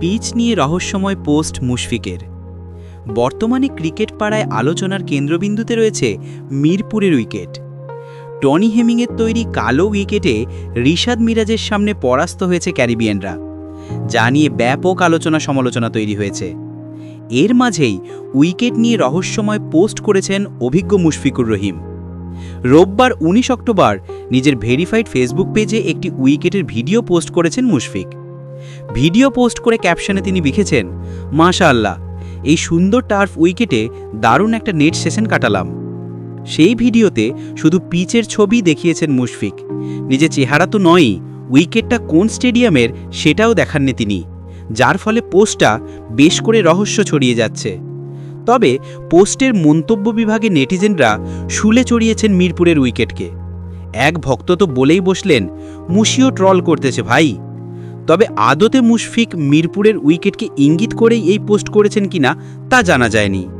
Pitch নিয়ে রহস্যময় post মুশফিকের। বর্তমানে ক্রিকেট পাড়ায় আলোচনার কেন্দ্রবিন্দুতে রয়েছে মিরপুরের উইকেট। টনি হেমিংয়ের তৈরি কালো উইকেটে রিশাদ মিরাজের সামনে পরাস্ত হয়েছে ক্যারিবিয়ানরা, যা নিয়ে ব্যাপক আলোচনা সমালোচনা তৈরি হয়েছে। এর মাঝেই উইকেট নিয়ে রহস্যময় পোস্ট করেছেন অভিজ্ঞ মুশফিকুর রহিম। রোববার উনিশ অক্টোবর নিজের ভেরিফাইড ফেসবুক পেজে একটি উইকেটের ভিডিও পোস্ট করেছেন মুশফিক। ভিডিও পোস্ট করে ক্যাপশনে তিনি লিখেছেন মাশা আল্লাহ এই সুন্দর টার্ফ উইকেটে দারুণ একটা নেট সেশন কাটালাম। সেই ভিডিওতে শুধু পিচের ছবি দেখিয়েছেন মুশফিক। নিজের চেহারা তো নয়ই, উইকেটটা কোন স্টেডিয়ামের সেটাও দেখাননি তিনি, যার ফলে পোস্টটা বেশ করে রহস্য ছড়িয়ে যাচ্ছে। তবে পোস্টের মন্তব্য বিভাগে নেটিজেনরা শুলে চড়িয়েছেন মিরপুরের উইকেটকে। এক ভক্ত তো বলেই বসলেন, মুশিও ট্রল করতেছে ভাই। তবে আদতে মুশফিক মিরপুরের উইকেটকে ইঙ্গিত করেই এই পোস্ট করেছেন কিনা তা জানা যায়নি।